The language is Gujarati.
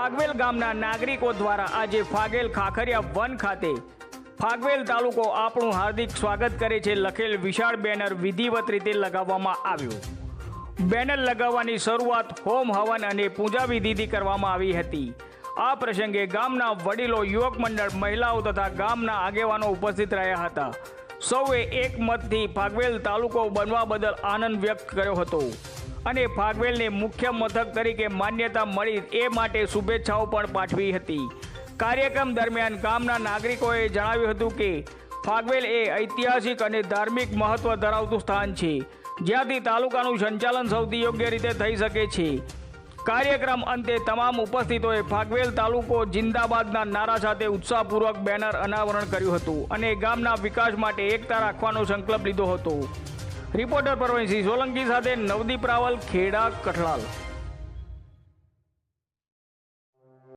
ફાગવેલ ગામના નાગરિકો દ્વારા આજે ફાગેલ ખાખરિયા વન ખાતે ફાગવેલ તાલુકો આપણું હાર્દિક સ્વાગત કરે છે. લખેલ વિશાળ બેનર વિધિવત રીતે લગાવવામાં આવ્યું. બેનર લગાવવાની શરૂઆત હોમ હવન અને પૂજા વિધિથી કરવામાં આવી હતી. આ પ્રસંગે ગામના વડીલો, યુવક મંડળ, મહિલાઓ તથા ગામના આગેવાનો ઉપસ્થિત રહ્યા હતા. સૌએ એક મતથી ફાગવેલ તાલુકો બનવા બદલ આનંદ વ્યક્ત કર્યો હતો. અને ફાગવેલને મુખ્ય મથક તરીકે માન્યતા મળી એ માટે શુભેચ્છાઓ પણ પાઠવી હતી. કાર્યક્રમ દરમિયાન ગામના નાગરિકોએ જણાવ્યું હતું કે ફાગવેલ એ ઐતિહાસિક અને ધાર્મિક મહત્વ ધરાવતું સ્થાન છે. જ્યાંથી તાલુકાનું સંચાલન સૌથી યોગ્ય રીતે થઈ શકે છે. કાર્યક્રમ અંતે તમામ ઉપસ્થિતોએ ફાગવેલ તાલુકો જિંદાબાદના નારા સાથે ઉત્સાહપૂર્વક બેનર અનાવરણ કર્યું હતું અને ગામના વિકાસ માટે એકતા રાખવાનો સંકલ્પ લીધો હતો. રિપોર્ટર પરવીનસિંહ સોલંકી સાથે નવદીપ રાવલ, ખેડા, કઠલાલ.